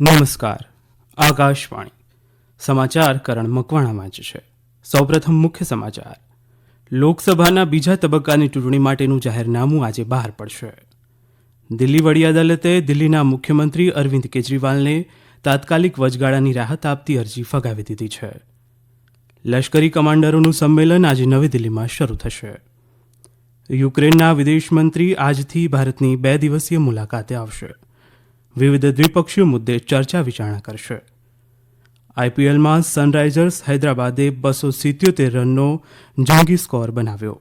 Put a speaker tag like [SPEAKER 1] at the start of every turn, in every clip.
[SPEAKER 1] નમસ્કાર. આકાશવાણી. સમાચાર કરણ મકવાણા વાંચે છે. સૌપ્રથમ મુખ્ય સમાચાર. લોકસભાના બીજા તબક્કાની ચૂંટણી માટેનું જાહેરનામું આજે બહાર પડશે. દિલ્હી વડી અદાલતે દિલ્હીના મુખ્યમંત્રી અરવિંદ કેજરીવાલને તાત્કાલિક વચગાળાની રાહત આપતી અરજી ફગાવી દીધી છે. લશ્કરી કમાન્ડરોનું સંમેલન આજે નવી દિલ્હીમાં શરૂ થશે. યુક્રેનના વિદેશ મંત્રી આજથી ભારતની બે દિવસીય મુલાકાતે આવશે. વિવિધ દ્વિપક્ષીય મુદ્દે ચર્ચા વિચારણા કરશે. આઈપીએલમાં સનરાઇઝર્સ હૈદરાબાદે બસો સિત્યોતેર રનનો જંગી સ્કોર બનાવ્યો.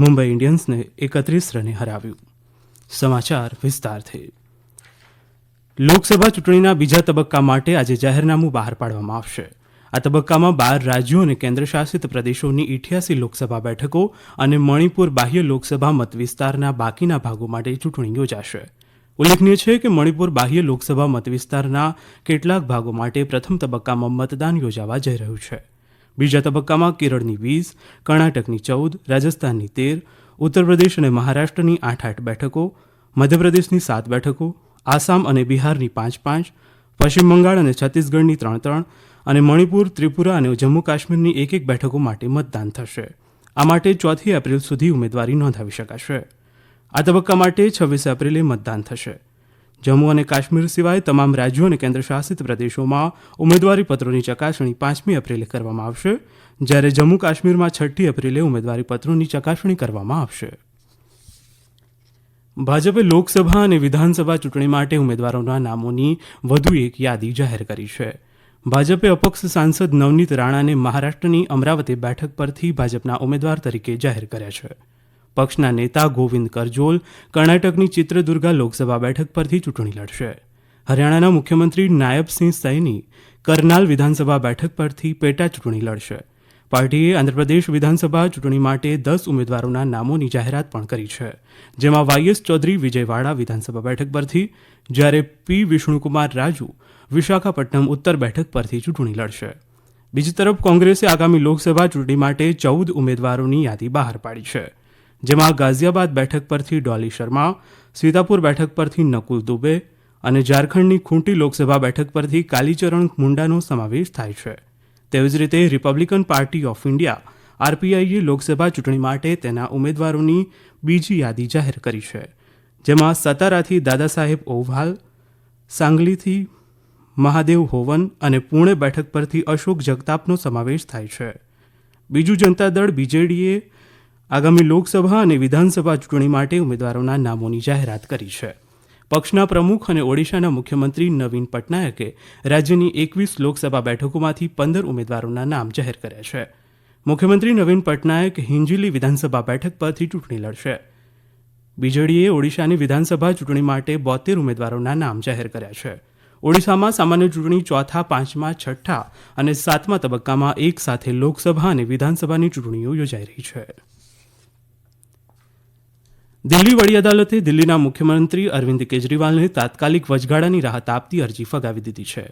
[SPEAKER 1] મુંબઈ ઇન્ડિયન્સને એકત્રીસ રને હરાવ્યું. સમાચાર વિસ્તારથી લોકસભા ચૂંટણીના બીજા તબક્કા માટે આજે જાહેરનામું બહાર પાડવામાં આવશે. આ તબક્કામાં બાર રાજ્યો અને કેન્દ્રશાસિત પ્રદેશોની ઇઠ્યાસી લોકસભા બેઠકો અને મણિપુર બાહ્ય લોકસભા મતવિસ્તારના બાકીના ભાગો માટે ચૂંટણી યોજાશે. ઉલ્લેખનીય છે કે મણિપુર બાહ્ય લોકસભા મતવિસ્તારના કેટલાક ભાગો માટે પ્રથમ તબક્કામાં મતદાન યોજાવા જઈ રહ્યું છે. બીજા તબક્કામાં કેરળની વીસ, કર્ણાટકની ચૌદ, રાજસ્થાનની તેર ઉત્તર પ્રદેશ અને મહારાષ્ટ્રની આઠ આઠ બેઠકો, મધ્યપ્રદેશની સાત બેઠકો, આસામ અને બિહારની પાંચ પાંચ, પશ્ચિમ બંગાળ અને છત્તીસગઢની ત્રણ ત્રણ અને મણિપુર, ત્રિપુરા અને જમ્મુ કાશ્મીરની એક એક બેઠકો માટે મતદાન થશે. આ માટે ચોથી એપ્રિલ સુધી ઉમેદવારી નોંધાવી શકાશે. આ તબક્કા માટે છવ્વીસ એપ્રિલે મતદાન થશે. જમ્મુ અને કાશ્મીર સિવાય તમામ રાજ્યો અને કેન્દ્રશાસિત પ્રદેશોમાં ઉમેદવારી પત્રોની ચકાસણી પાંચમી એપ્રિલે કરવામાં આવશે. જ્યારે જમ્મુ કાશ્મીરમાં છઠ્ઠી એપ્રિલે ઉમેદવારી પત્રોની ચકાસણી કરવામાં આવશે. ભાજપે લોકસભા અને વિધાનસભા ચૂંટણી માટે ઉમેદવારોના નામોની વધુ એક યાદી જાહેર કરી છે. ભાજપે અપક્ષ સાંસદ નવનીત રાણાને મહારાષ્ટ્રની અમરાવતી બેઠક પરથી ભાજપના ઉમેદવાર તરીકે જાહેર કર્યા છે. પક્ષના નેતા ગોવિંદ કરજોલ કર્ણાટકની ચિત્રદુર્ગા લોકસભા બેઠક પરથી ચૂંટણી લડશે. હરિયાણાના મુખ્યમંત્રી નાયબસિંહ સૈની કરનાલ વિધાનસભા બેઠક પરથી પેટા ચૂંટણી લડશે. પાર્ટીએ આંધ્રપ્રદેશ વિધાનસભા ચૂંટણી માટે દસ ઉમેદવારોના નામોની જાહેરાત પણ કરી છે. જેમાં વાયએસ ચૌધરી વિજયવાડા વિધાનસભા બેઠક પરથી, જ્યારે પી વિષ્ણુકુમાર રાજુ વિશાખાપટ્ટનમ ઉત્તર બેઠક પરથી ચૂંટણી લડશે. બીજી તરફ કોંગ્રેસે આગામી લોકસભા ચૂંટણી માટે ચૌદ ઉમેદવારોની યાદી બહાર પાડી છે. જેમાં ગાઝિયાબાદ બેઠક પરથી ડોલી શર્મા, સીતાપુર બેઠક પરથી નકુલ દુબે અને ઝારખંડની ખૂંટી લોકસભા બેઠક પરથી કાલીચરણ મુંડાનો સમાવેશ થાય છે. તેવી જ રીતે રિપબ્લિકન પાર્ટી ઓફ ઇન્ડિયા, આરપીઆઈએ લોકસભા ચૂંટણી માટે તેના ઉમેદવારોની બીજી યાદી જાહેર કરી છે, જેમાં સતારાથી દાદા સાહેબ ઓવહાલ, સાંગલીથી મહાદેવ હોવન અને પુણે બેઠક પરથી અશોક જગતાપનો સમાવેશ થાય છે. બીજું જનતા દળ બીજેડીએ આગામી લોકસભા અને વિધાનસભા ચૂંટણી માટે ઉમેદવારોના નામોની જાહેરાત કરી છે. પક્ષના પ્રમુખ અને ઓડિશાના મુખ્યમંત્રી નવીન પટનાયકે રાજ્યની એકવીસ લોકસભા બેઠકોમાંથી પંદર ઉમેદવારોના નામ જાહેર કર્યા છે. મુખ્યમંત્રી નવીન પટનાયક હિંજીલી વિધાનસભા બેઠક પરથી ચૂંટણી લડશે. બીજેડીએ ઓડિશાની વિધાનસભા ચૂંટણી માટે બોતેર ઉમેદવારોના નામ જાહેર કર્યા છે. ઓડિશામાં સામાન્ય ચૂંટણી ચોથા, પાંચમા, છઠ્ઠા અને સાતમા તબક્કામાં એક સાથે લોકસભા અને વિધાનસભાની ચૂંટણીઓ યોજાઈ રહી છે. દિલ્હી વડી અદાલતે દિલ્હીના મુખ્યમંત્રી અરવિંદ કેજરીવાલને તાત્કાલિક વચગાળાની રાહત આપતી અરજી ફગાવી દીધી છે.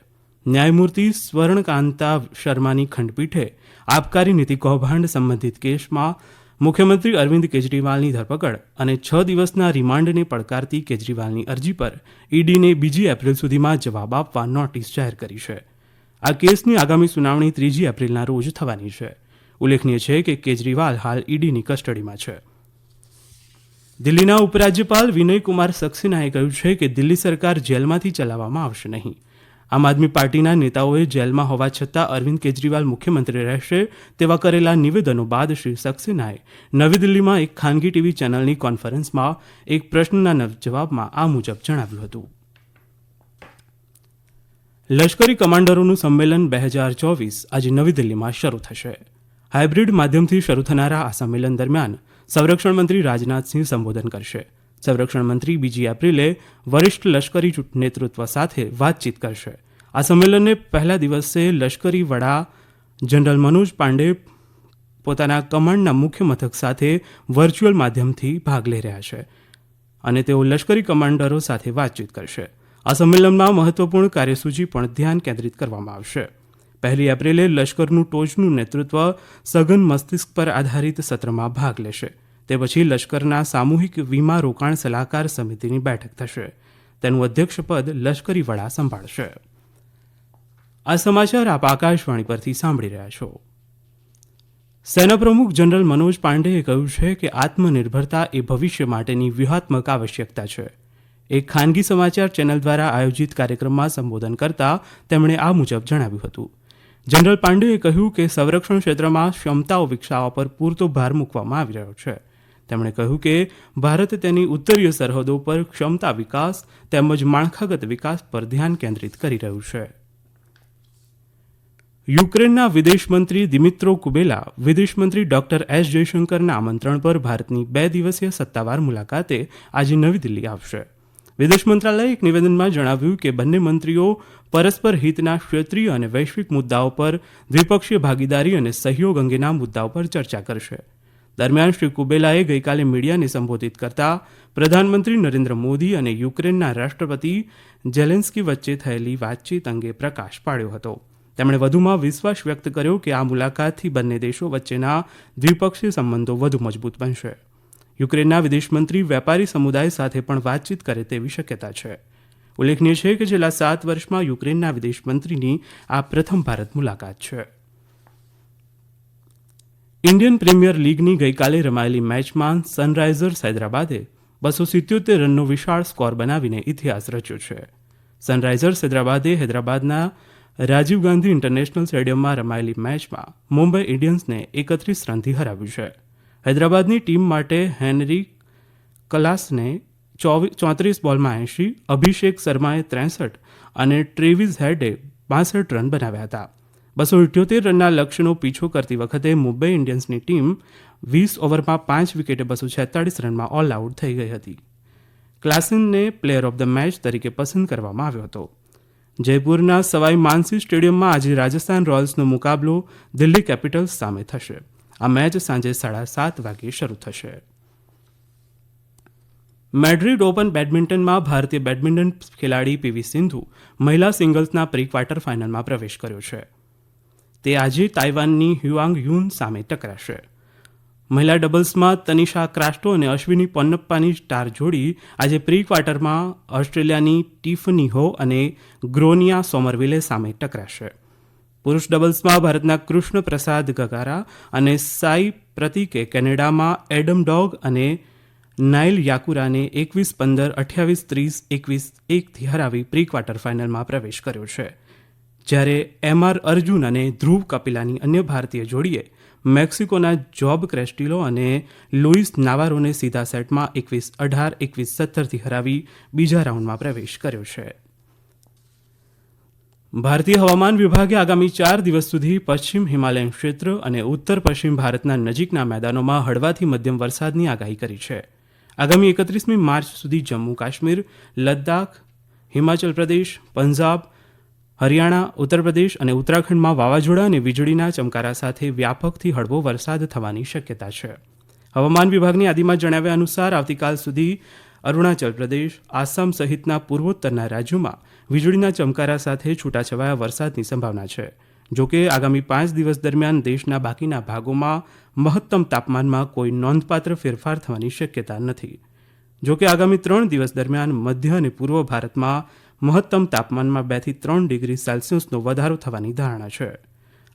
[SPEAKER 1] ન્યાયમૂર્તિ સ્વર્ણકાંતા શર્માની ખંડપીઠે આબકારી નીતિ કૌભાંડ સંબંધિત કેસમાં મુખ્યમંત્રી અરવિંદ કેજરીવાલની ધરપકડ અને છ દિવસના રિમાન્ડને પડકારતી કેજરીવાલની અરજી પર ઈડીને બીજી એપ્રિલ સુધીમાં જવાબ આપવા નોટિસ જાહેર કરી છે. આ કેસની આગામી સુનાવણી ત્રીજી એપ્રિલના રોજ થવાની છે. ઉલ્લેખનીય છે કે કેજરીવાલ હાલ ઈડીની કસ્ટડીમાં છે. દિલ્હીના ઉપરાજ્યપાલ વિનયકુમાર સક્સેનાએ કહ્યું છે કે દિલ્હી સરકાર જેલમાંથી ચલાવવામાં આવશે નહીં. આમ આદમી પાર્ટીના નેતાઓએ જેલમાં હોવા છતાં અરવિંદ કેજરીવાલ મુખ્યમંત્રી રહેશે તેવા કરેલા નિવેદનો બાદ શ્રી સક્સેનાએ નવી દિલ્હીમાં એક ખાનગી ટીવી ચેનલની કોન્ફરન્સમાં એક પ્રશ્નના જવાબમાં આ મુજબ જણાવ્યું હતું. લશ્કરી કમાન્ડરોનું સંમેલન બે હજાર ચોવીસ આજે નવી દિલ્હીમાં શરૂ થશે. હાઇબ્રિડ માધ્યમથી શરૂ થનારા આ સંમેલન દરમિયાન સંરક્ષણ મંત્રી રાજનાથસિંહ સંબોધન કરશે. સંરક્ષણ મંત્રી બીજી એપ્રિલે વરિષ્ઠ લશ્કરી નેતૃત્વ સાથે વાતચીત કરશે. આ સંમેલનને પહેલા દિવસે લશ્કરી વડા જનરલ મનોજ પાંડે પોતાના કમાન્ડના મુખ્ય મથક સાથે વર્ચ્યુઅલ માધ્યમથી ભાગ લઈ રહ્યા છે અને તેઓ લશ્કરી કમાન્ડરો સાથે વાતચીત કરશે. આ સંમેલનમાં મહત્વપૂર્ણ કાર્યસૂચિ પણ ધ્યાન કેન્દ્રિત કરવામાં આવશે. પહેલી એપ્રિલે લશ્કરનું ટોચનું નેતૃત્વ સઘન મસ્તિષ્ક પર આધારિત સત્રમાં ભાગ લેશે. તે પછી લશ્કરના સામૂહિક વીમા રોકાણ સલાહકાર સમિતિની બેઠક થશે. તેનું અધ્યક્ષપદ લશ્કરી વડા સંભાળશે. આ સમાચાર આપ આકાશવાણી પરથી સાંભળી રહ્યા છો. સેના પ્રમુખ જનરલ મનોજ પાંડેએ કહ્યું છે કે આત્મનિર્ભરતા એ ભવિષ્ય માટેની વ્યૂહાત્મક આવશ્યકતા છે. એક ખાનગી સમાચાર ચેનલ દ્વારા આયોજિત કાર્યક્રમમાં સંબોધન કરતા તેમણે આ મુજબ જણાવ્યું હતું. જનરલ પાંડેએ કહ્યું કે સંરક્ષણ ક્ષેત્રમાં ક્ષમતાઓ વિકસાવવા પર પૂરતો ભાર મૂકવામાં આવી રહ્યો છે. તેમણે કહ્યું કે ભારત તેની ઉત્તરીય સરહદો પર ક્ષમતા વિકાસ તેમજ માળખાગત વિકાસ પર ધ્યાન કેન્દ્રિત કરી રહ્યું છે. યુક્રેનના વિદેશમંત્રી દિમિત્રો કુબેલા, વિદેશમંત્રી ડોક્ટર એસ જયશંકરના આમંત્રણ પર ભારતની બે દિવસીય સત્તાવાર મુલાકાતે આજે નવી દિલ્હી આવશે. વિદેશ મંત્રાલયે એક નિવેદનમાં જણાવ્યું કે બંને મંત્રીઓ પરસ્પર હિતના ક્ષેત્રીય અને વૈશ્વિક મુદ્દાઓ પર દ્વિપક્ષીય ભાગીદારી અને સહયોગ અંગેના મુદ્દાઓ પર ચર્ચા કરશે. દરમિયાન શ્રી કુબેલાએ ગઈકાલે મીડિયાને સંબોધિત કરતા પ્રધાનમંત્રી નરેન્દ્ર મોદી અને યુક્રેનના રાષ્ટ્રપતિ જેલેન્સ્કી વચ્ચે થયેલી વાતચીત અંગે પ્રકાશ પાડ્યો હતો. તેમણે વધુમાં વિશ્વાસ વ્યક્ત કર્યો કે આ મુલાકાતથી બંને દેશો વચ્ચેના દ્વિપક્ષીય સંબંધો વધુ મજબૂત બનશે. યુક્રેનના વિદેશમંત્રી વેપારી સમુદાય સાથે પણ વાતચીત કરે તેવી શક્યતા છે. ઉલ્લેખનીય છે કે છેલ્લા સાત વર્ષમાં યુક્રેનના વિદેશમંત્રીની આ પ્રથમ ભારત મુલાકાત છે. ઇન્ડિયન પ્રીમિયર લીગની ગઈકાલે રમાયેલી મેચમાં સનરાઇઝર્સ હૈદરાબાદે બસો સિત્યોતેર રનનો વિશાળ સ્કોર બનાવીને ઇતિહાસ રચ્યો છે. સનરાઇઝર્સ હૈદરાબાદે હૈદરાબાદના રાજીવ ગાંધી ઇન્ટરનેશનલ સ્ટેડિયમમાં રમાયેલી મેચમાં મુંબઈ ઇન્ડિયન્સને એકત્રીસ રનથી હરાવ્યું છે. હૈદરાબાદની ટીમ માટે હેનરી કલાસને ચોત્રીસ બોલમાં એંશી, અભિષેક શર્માએ ત્રેસઠ અને ટ્રેવિસ હેડે બાસઠ રન બનાવ્યા હતા. બસો ઇઠ્યોતેર રનના લક્ષ્યનો પીછો કરતી વખતે મુંબઈ ઇન્ડિયન્સની ટીમ વીસ ઓવરમાં પાંચ વિકેટે બસો છેતાળીસ રનમાં ઓલ આઉટ થઈ ગઈ હતી. ક્લાસિનને પ્લેયર ઓફ ધ મેચ તરીકે પસંદ કરવામાં આવ્યો હતો. જયપુરના સવાઈ માનસી સ્ટેડિયમમાં આજે રાજસ્થાન રોયલ્સનો મુકાબલો દિલ્હી કેપિટલ્સ સામે થશે. આ મેચ સાંજે સાડા સાત વાગે શરૂ થશે. મેડ્રિડ ઓપન બેડમિન્ટનમાં ભારતીય બેડમિન્ટન ખેલાડી પીવી સિંધુ મહિલા સિંગલ્સના પ્રી ક્વાર્ટર ફાઇનલમાં પ્રવેશ કર્યો છે. તે આજે તાઇવાનની હ્યુઆંગ યુન સામે ટકરાશે. મહિલા ડબલ્સમાં તનિષા ક્રાસ્ટો અને અશ્વિની પોન્નપ્પાની સ્ટાર જોડી આજે પ્રી ક્વાર્ટરમાં ઓસ્ટ્રેલિયાની ટિફની હો અને ગ્રોનિયા સોમરવિલે સામે ટકરાશે. પુરુષ ડબલ્સમાં ભારતના કૃષ્ણ પ્રસાદ ગગારા અને સાઈ પ્રતિકે કેનેડામાં એડમ ડોગ અને નાઇલ યાકુરાને એકવીસ પંદર અઠ્યાવીસ ત્રીસ એકવીસ એકથી હરાવી પ્રી ક્વાર્ટર ફાઇનલમાં પ્રવેશ કર્યો છે. જ્યારે એમઆર અર્જુન અને ધ્રુવ કપિલાની અન્ય ભારતીય જોડીએ મેક્સિકોના જોબ ક્રેસ્ટિલો અને લુઇસ નાવારોને સીધા સેટમાં એકવીસ અઢાર એકવીસ સત્તરથી હરાવી બીજા રાઉન્ડમાં પ્રવેશ કર્યો છે. ભારતીય હવામાન વિભાગે આગામી ચાર દિવસ સુધી પશ્ચિમ હિમાલયન ક્ષેત્ર અને ઉત્તર પશ્ચિમ ભારતના નજીકના મેદાનોમાં હળવાથી મધ્યમ વરસાદની આગાહી કરી છે. આગામી એકત્રીસમી માર્ચ સુધી જમ્મુ કાશ્મીર, લદ્દાખ, હિમાચલ પ્રદેશ, પંજાબ, હરિયાણા, ઉત્તર પ્રદેશ અને ઉત્તરાખંડમાં વાવાઝોડા અને વીજળીના ચમકારા સાથે વ્યાપકથી હળવો વરસાદ થવાની શક્યતા છે. હવામાન વિભાગની યાદીમાં જણાવ્યા અનુસાર આવતીકાલ સુધી અરુણાચલ પ્રદેશ, આસામ સહિતના પૂર્વોત્તરના રાજ્યોમાં વીજળીના ચમકારા સાથે છૂટાછવાયા વરસાદની સંભાવના છે. જોકે આગામી પાંચ દિવસ દરમિયાન દેશના બાકીના ભાગોમાં મહત્તમ તાપમાનમાં કોઈ નોંધપાત્ર ફેરફાર થવાની શક્યતા નથી. જોકે આગામી ત્રણ દિવસ દરમિયાન મધ્ય અને પૂર્વ ભારતમાં મહત્તમ તાપમાનમાં બેથી ત્રણ ડિગ્રી સેલ્સિયસનો વધારો થવાની ધારણા છે.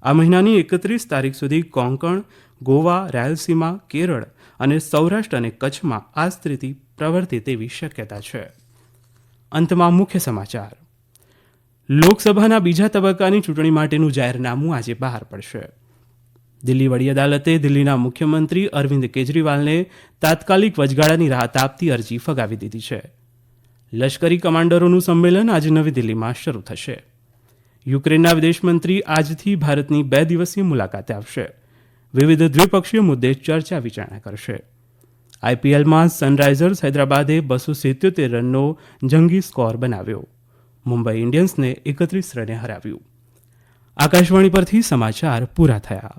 [SPEAKER 1] આ મહિનાની એકત્રીસ તારીખ સુધી કોંકણ, ગોવા, રાયલસીમા, કેરળ અને સૌરાષ્ટ્ર અને કચ્છમાં આ સ્થિતિ પ્રવર્તે તેવી શક્યતા છે. અંતમાં મુખ્ય સમાચાર. લોકસભાના બીજા તબક્કાની ચૂંટણી માટેનું જાહેરનામું આજે બહાર પડશે. દિલ્હી વડી અદાલતે દિલ્હીના મુખ્યમંત્રી અરવિંદ કેજરીવાલને તાત્કાલિક વચગાળાની રાહત આપતી અરજી ફગાવી દીધી છે. લશ્કરી કમાન્ડરોનું સંમેલન આજે નવી દિલ્હીમાં શરૂ થશે. યુક્રેનના વિદેશમંત્રી આજથી ભારતની બે દિવસીય મુલાકાતે આવશે. વિવિધ દ્વિપક્ષીય મુદ્દે ચર્ચા વિચારણા કરશે. આઈપીએલમાં સનરાઇઝર્સ હૈદરાબાદે બસો સિત્યોતેર રનનો જંગી સ્કોર બનાવ્યો. મુંબઈ ઇન્ડિયન્સને એકત્રીસ રને હરાવ્યું. આકાશવાણી પરથી સમાચાર પૂરા થયા.